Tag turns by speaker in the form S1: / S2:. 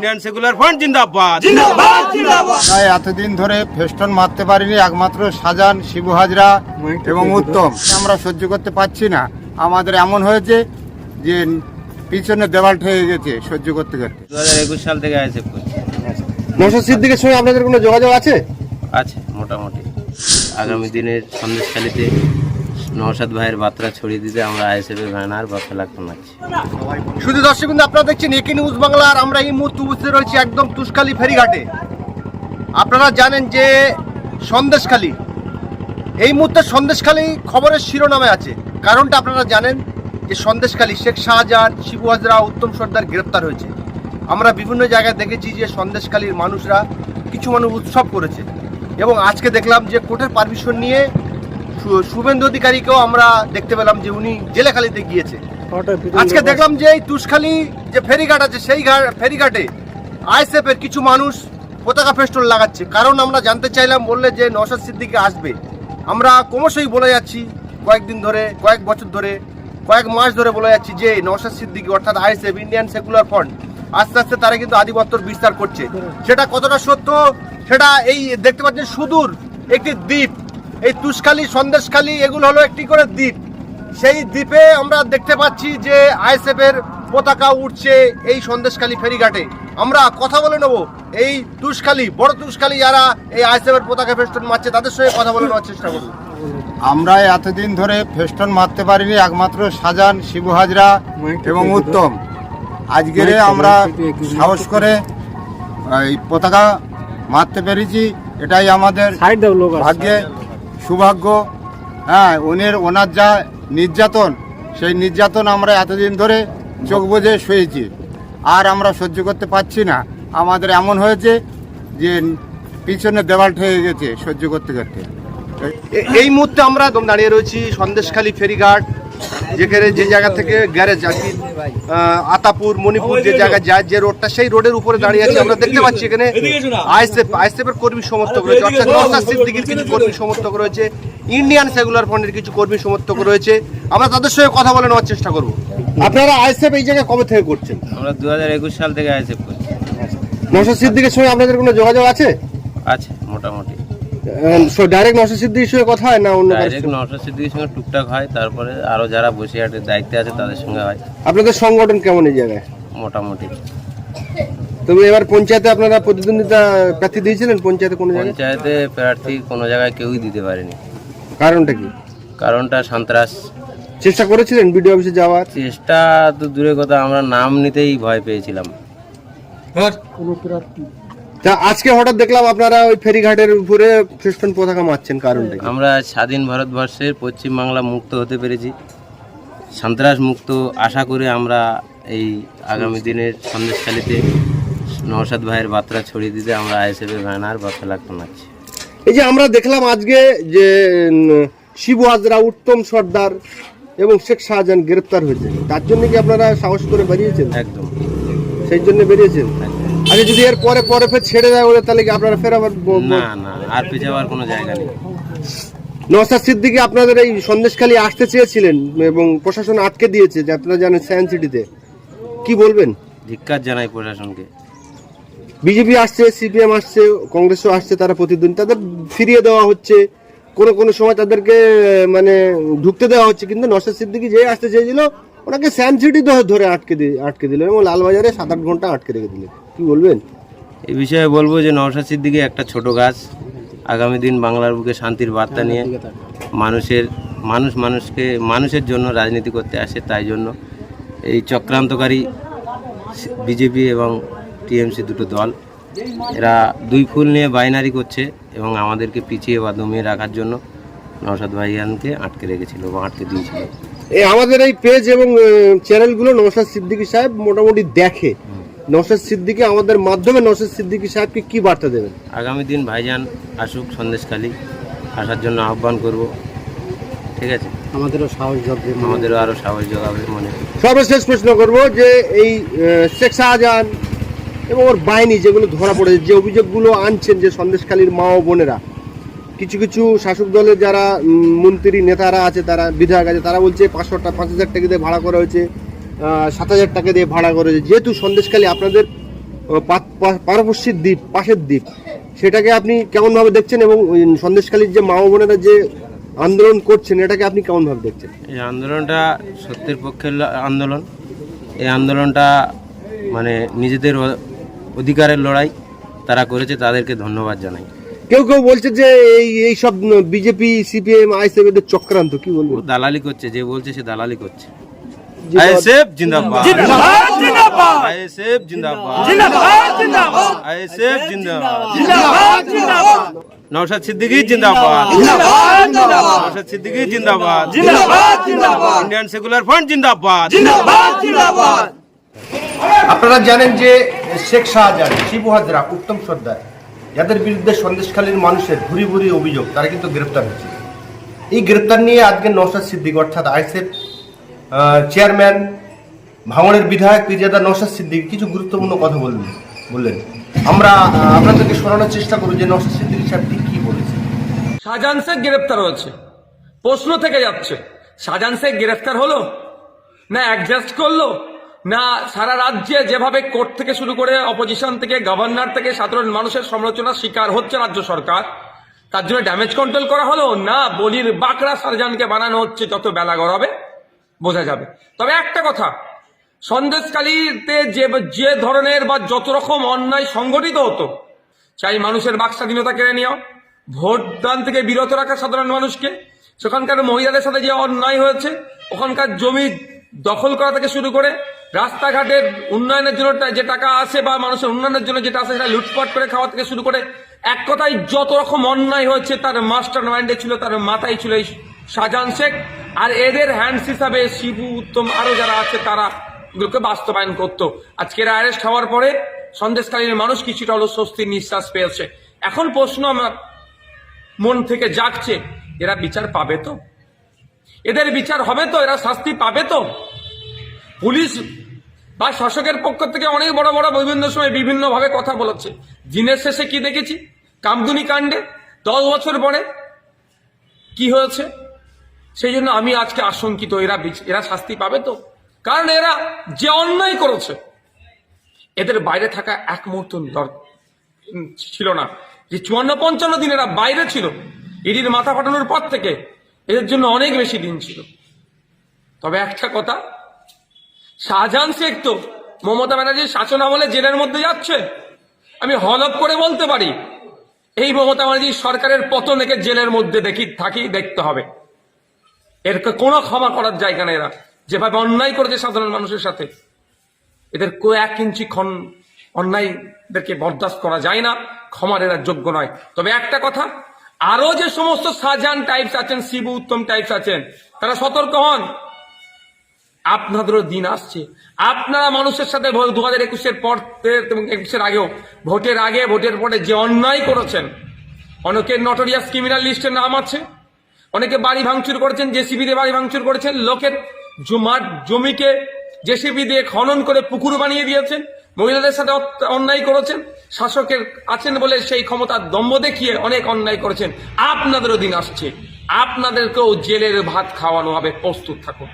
S1: Indian secular front জিন্দাবাদ।
S2: তাই এতদিন ধরে ফেস্টন মারতে পারিনি একমাত্র সাজান শিবু হাজরা এবং উত্তম। আমরা সহ্য করতে পারছি না। আমাদের এমন হয়েছে যে পিছনে দেওয়াল ঠেকে গেছে সহ্য করতে করতে।
S1: দু হাজার একুশ সাল থেকে করছি।
S3: নৌশাদ সিদ্দিকের সঙ্গে আপনাদের কোনো যোগাযোগ আছে?
S1: আছে মোটামুটি। আগামী দিনের সন্দেশখালিতে নওশাদ ভাইয়ের বার্তা ছড়িয়ে দিতে আমরা আইএসএফ এর ব্যানার বা ফেলাক বানাচ্ছি
S3: শুধু দর্শক কিন্তু আপনারা দেখছেন একে নিউজ বাংলার আমরা এই মুহূর্তে উপস্থিত রয়েছি একদম তুষখালী ফেরিঘাটে। আপনারা জানেন যে সন্দেশখালী, এই মুহূর্তে সন্দেশখালী খবরের শিরোনামে আছে। কারণটা আপনারা জানেন যে সন্দেশখালী, শেখ শাহজাহান, শিবু হাজরা, উত্তম সর্দার গ্রেপ্তার হয়েছে। আমরা বিভিন্ন জায়গায় দেখেছি যে সন্দেশখালীর মানুষরা কিছু মানুষ উৎসব করেছে। এবং আজকে দেখলাম যে কোর্টের পারমিশন নিয়ে শুভেন্দু অধিকারীকেও আমরা দেখতে পেলাম যে উনি জেলেখালিতে গিয়েছে। আজকে দেখলাম যে এই তুষখালী যে ফেরিঘাট আছে সেই ফেরিঘাটে আইএসএফ এর কিছু মানুষ পতাকা ফেস্টন লাগাচ্ছে। কারণ আমরা জানতে চাইলাম বললে যে নওশাদ সিদ্দিকি আসবে। আমরা ক্রমশই বলে যাচ্ছি কয়েকদিন ধরে কয়েক বছর ধরে কয়েক মাস ধরে বলে যাচ্ছি যে নওশাদ সিদ্দিকি অর্থাৎ আইএসএফ ইন্ডিয়ান সেকুলার ফ্রন্ট আস্তে আস্তে তারা কিন্তু আধিপত্যর বিস্তার করছে। সেটা কতটা সত্য? সেটা এই দেখতে পাচ্ছেন সুদূর একটি দ্বীপ। এই তুষখালী সন্দেশখালী এগুলো হলো একটি করে দ্বীপ। সেই দ্বীপে আমরা দেখতে পাচ্ছি যে আইএসএফ এর পতাকা উঠছে এই সন্দেশখালী ফেরিঘাটে। আমরা কথা বলে নেব এই তুষখালী বড় তুষখালী যারা এই আইএসএফ এর পতাকা ফেস্টন মারছে তাদের সঙ্গে কথা বলে নেওয়ার চেষ্টা করব।
S2: আমরা এতদিন ধরে ফেস্টন মারতে পারিনি একমাত্র সাজান শিবু হাজরা এবং উত্তম। আজকের আমরা সাহস করে এই পতাকা মারতে পেরেছি এটাই আমাদের ভাগ্যে। সৌভাগ্য হ্যাঁ ওনের ওনার যা নির্যাতন, সেই নির্যাতন আমরা এতদিন ধরে চোখ বুঝে শুয়েছি। আর আমরা সহ্য করতে পারছি না। আমাদের এমন হয়েছে যে পিছনে দেওয়াল ঠেয়ে গেছে সহ্য করতে করতে।
S3: এই মুহূর্তে আমরা দাঁড়িয়ে রয়েছি সন্দেশখালী ফেরিঘাট। যেখানে যে জায়গা থেকে গ্যারেজ আর কি আতাপুর মণিপুর যে জায়গায় যায় যে রোডটা সেই রোডের উপরে দাঁড়িয়ে আছে। আমরা দেখতে পাচ্ছি এখানে আইএসএফ আইএসএফ এর কর্মী সমর্থক রয়েছে অর্থাৎ নওশাদ সিদ্দিকীর কিছু কর্মী সমর্থক রয়েছে ইন্ডিয়ান সেকুলার ফ্রন্টের কিছু কর্মী সমর্থক রয়েছে। আমরা তাদের সঙ্গে কথা বলে নেওয়ার চেষ্টা করব। আপনারা আইএসএফ এই জায়গায় কবে থেকে করছেন?
S1: আমরা দু হাজার একুশ সাল থেকে আইএসএফ করছি।
S3: নওশাদ সিদ্দিকের সঙ্গে আপনাদের কোনো যোগাযোগ আছে?
S1: আছে মোটামুটি।
S3: ডাইরেক্ট নওশাদ সিদ্দিকের সঙ্গে কথা হয় না অন্য
S1: ডাইরেক্ট
S3: সঙ্গে?
S1: নওশাদ সঙ্গে টুকটাক হয় তারপরে আরও যারা বসিরহাটের দায়িত্বে আছে তাদের সঙ্গে হয়।
S3: আপনাদের সংগঠন কেমন এই জায়গায়?
S1: মোটামুটি।
S3: তবে এবার পঞ্চায়েতে আপনারা প্রতিদ্বন্দ্বিতা প্রার্থী দিয়েছিলেন? পঞ্চায়েতে কোনো জায়গায়?
S1: পঞ্চায়েতে প্রার্থী কোনো জায়গায় কেউই দিতে পারেনি।
S3: কারণটা কি?
S1: কারণটা সন্ত্রাস।
S3: চেষ্টা করেছিলেন বিডিও অফিসে যাওয়ার?
S1: চেষ্টা তো দূরে কথা আমরা নাম নিতেই ভয় পেয়েছিলাম।
S3: তা আজকে হঠাৎ দেখলাম আপনারা ওই ফেরিঘাটের উপরে ফেস্টন পতাকা মারছেন কারণটা কি?
S1: আমরা স্বাধীন ভারতবর্ষের পশ্চিমবাংলা মুক্ত হতে পেরেছি। সন্ত্রাস মুক্ত আশা করে আমরা এই আগামী দিনের সন্দেশখালিতে নওশাদ ভাইয়ের বার্তা ছড়িয়ে দিতে আমরা আইএসএফ ব্যানার বা ফেলাক বানাচ্ছি।
S3: এই যে আমরা দেখলাম আজকে যে উম, শিবু হাজরা উত্তম সর্দার এবং শেখ শাহজাহান গ্রেপ্তার হয়েছে। তার জন্য কি আপনারা সাহস করে বেরিয়েছেন?
S1: একদম।
S3: সেই জন্য বেরিয়েছেন? আচ্ছা যদি এর পরে পরে ফের ছেড়ে দেয় বলে তাহলে কি আপনারা ফের আবার
S1: না না আর পিছাবার কোনো জায়গা নেই।
S3: নওসাদ সিদ্দিকি আপনাদের এই সন্দেশখালী আসতে চেয়েছিলেন এবং প্রশাসন আটকে দিয়েছে যে আপনারা জানেন সায়েন্স সিটিতে কি বলবেন?
S1: ধিক্কার জানাই প্রশাসনকে।
S3: বিজেপি আসছে সিপিএম আসছে কংগ্রেসও আসছে তারা প্রতিদিন তাদের ফিরিয়ে দেওয়া হচ্ছে কোনো কোনো সময় তাদেরকে মানে ঢুকতে দেওয়া হচ্ছে কিন্তু নওসাদ সিদ্দিকি যে আসতে চেয়েছিল ওনাকে সায়েন্স সিটি ধরে আটকে দিয়ে আটকে দিল এবং লালবাজারে সাত আট ঘণ্টা আটকে রেখে দিলেন কি বলবেন?
S1: এই বিষয়ে বলব যে নওশাদ সিদ্দিকি একটা ছোট গাছ। আগামী দিন বাংলার বুকে শান্তির বার্তা নিয়ে মানুষের মানুষ মানুষকে মানুষের জন্য রাজনীতি করতে আসে তাই জন্য এই চক্রান্তকারী বিজেপি এবং টিএমসি দুটো দল এরা দুই ফুল নিয়ে বাইনারি করছে এবং আমাদেরকে পিছিয়ে বা দমিয়ে রাখার জন্য নওশাদ ভাইয়ানকে আটকে রেখেছিল বা আটকে দিয়েছিল।
S3: এই আমাদের এই পেজ এবং চ্যানেলগুলো নওশাদ সিদ্দিকী সাহেব মোটামুটি দেখে। নওশাদ সিদ্দিকী আমাদের মাধ্যমে নসের সিদ্দিকী সাহেবকে কি বার্তা দেবেন?
S1: আগামী দিন ভাইজান আসুক সন্দেশখালী আসার জন্য আহ্বান করব। ঠিক আছে?
S3: আমাদেরও সাহস যোগ্য
S1: আমাদেরও আরও সাহস যোগাবে মনে।
S3: সর্বশেষ প্রশ্ন করব যে এই শেখ শাহজাহান এবং ওর বাহিনী যেগুলো ধরা পড়েছে যে অভিযোগগুলো আনছেন যে সন্দেশখালীর মা ও বোনেরা কিছু কিছু শাসক দলের যারা মন্ত্রী নেতারা আছে তারা বিধায়ক আছে তারা বলছে পাঁচশো টাকা পাঁচ হাজার টাকা দিয়ে ভাড়া করা হয়েছে। সাত হাজার টাকা দিয়ে ভাড়া করা হয়েছে যেহেতু সন্দেশখালী আপনাদের পা- পা- পারপার্শ্বিক দ্বীপ পাশের দ্বীপ সেটাকে আপনি কেমন ভাবে দেখছেন এবং সন্দেশখালীর যে মা বোনেরা যে আন্দোলন করছেন এটাকে আপনি কেমন ভাবে দেখছেন?
S1: এই আন্দোলনটা সত্যের পক্ষের আন্দোলন। এই আন্দোলনটা মানে নিজেদের অধিকারের লড়াই তারা করেছে তাদেরকে ধন্যবাদ জানাই।
S3: কেউ কেউ বলছে যে এই এই সব বিজেপি সিপিএম এদের চক্রান্ত কি বলব
S1: দালালি করছে যে বলছে সে দালালি করছে। আইএসএফ জিন্দাবাদ। আইএসএফ জিন্দাবাদ। আইএসএফ জিন্দাবাদ। নওশাদ সিদ্দিকী জিন্দাবাদ। নওশাদ সিদ্দিকী জিন্দাবাদ। ইন্ডিয়ান সেকুলার ফ্রন্ট জিন্দাবাদ।
S3: আপনারা জানেন যে শেখ শাহজাহান শিবু হাজরা উত্তম সর্দার যাদের বিরুদ্ধে সন্দেশখালীর মানুষের ভুরি ভুরি অভিযোগ তারা কিন্তু গ্রেপ্তার হয়েছে। এই গ্রেপ্তার নিয়ে আজকে নওশাদ সিদ্দিক অর্থাৎ আইসেফ চেয়ারম্যান ভাঙড়ের বিধায়ক পীরজাদা নওশাদ সিদ্দিক কিছু গুরুত্বপূর্ণ কথা বললেন বললেন। আমরা আপনাদেরকে শোনানোর চেষ্টা করব যে নওশাদ সিদ্দিক সাহেব ঠিক কি বলেছেন।
S4: শাহজাহান শেখ গ্রেফতার হয়েছে। প্রশ্ন থেকে যাচ্ছে, শাহজাহান শেখ গ্রেফতার হলো? না অ্যাডজাস্ট করল? না সারা রাজ্যে যেভাবে কোর্ট থেকে শুরু করে অপোজিশন থেকে গভর্নর থেকে সাধারণ মানুষের সমালোচনার শিকার হচ্ছে রাজ্য সরকার, তার জন্য ড্যামেজ কন্ট্রোল করা হলো? না, বলির বাঁকড়া শাহজাহানকে বানানো হচ্ছে যত বেলা গড়াবে? বোঝা যাবে। তবে একটা কথা, সন্দেশকালীতে যে যে ধরনের বা যত রকম অন্যায় সংগঠিত হতো, চাই মানুষের বাক স্বাধীনতা কেড়ে নেওয়া ভোট দান থেকে বিরত রাখা সাধারণ মানুষকে, সেখানকার মহিলাদের সাথে যে অন্যায় হয়েছে, ওখানকার জমি দখল করা থেকে শুরু করে রাস্তাঘাটের উন্নয়নের জন্য যে টাকা আসে বা মানুষের উন্নয়নের জন্য যেটা আসে সেটা লুটপাট করে খাওয়া থেকে শুরু করে, এক কথায় যত রকম অন্যায় হয়েছে, তার মাস্টার মাইন্ডে ছিল, তার মাথায় ছিল এই শাহজাহান শেখ আর এদের হ্যান্ডস হিসাবে শিবু, উত্তম আরও যারা আছে তারা এগুলোকে বাস্তবায়ন করতো। আজকের অ্যারেস্ট হওয়ার পরে সন্দেশকালীন মানুষ কিছুটা হলো স্বস্তির নিঃশ্বাস পেয়েছে। এখন প্রশ্ন আমার মন থেকে জাগছে, এরা বিচার পাবে তো? এদের বিচার হবে তো? এরা শাস্তি পাবে তো? পুলিশ বা শাসকের পক্ষ থেকে অনেক বড় বড় বিভিন্ন সময় বিভিন্ন ভাবে কথা বলেছে। দিনের শেষে কি দেখেছি? কামদুনি কাণ্ডে, দশ বছর পরে কি হয়েছে? সেই জন্য আমি আজকে আশঙ্কিত, এরা এরা শাস্তি পাবে তো। কারণ এরা যে অন্যায় করেছে, এদের বাইরে থাকা এক মুহূর্ত ছিল না। যে চুয়ান্ন পঞ্চান্ন দিন এরা বাইরে ছিল ইডির মাথা ফাটানোর পর থেকে এদের জন্য অনেক বেশি দিন ছিল। তবে একটা কথা, শাহজাহান শেখ তো মমতা ব্যানার্জির শাসন আমলে জেলের মধ্যে যাচ্ছে। আমি হলপ করে বলতে পারি, এই মমতা ব্যানার্জির সরকারের পতন একে জেলের মধ্যে দেখি, থাকি, দেখতে হবে। এর কোনো ক্ষমা করার জায়গা নেই এরা। যেভাবে অন্যায় করেছে সাধারণ মানুষের সাথে। এদের কো এক ইঞ্চি খন অন্যায়দেরকে বরদাস্ত করা যায় না, ক্ষমার এরা যোগ্য নয়। তবে একটা কথা আরও যে সমস্ত শাহজাহান টাইপস আছেন, শিবু উত্তম টাইপস আছেন, তারা সতর্ক হন। আপনাদেরও দিন আসছে। আপনারা মানুষের সাথে দু হাজার একুশের পর এবং একুশের আগেও, ভোটের আগে, ভোটের পরে যে অন্যায় করেছেন, অনেকের নটোরিয়াস ক্রিমিনাল লিস্টের নাম আছে। অনেকে বাড়ি ভাঙচুর করেছেন, জেসিবি দিয়ে বাড়ি ভাঙচুর করেছেন, লোকের জমার জমিকে জেসিবি দিয়ে খনন করে পুকুর বানিয়ে দিয়েছেন, মহিলাদের সাথে অন্যায় করেছেন শাসকের আছেন বলে সেই ক্ষমতার দম্ভ দেখিয়ে অনেক অন্যায় করেছেন। আপনাদেরও দিন আসছে। আপনাদেরকেও জেলের ভাত খাওয়ানো হবে। প্রস্তুত থাকুন।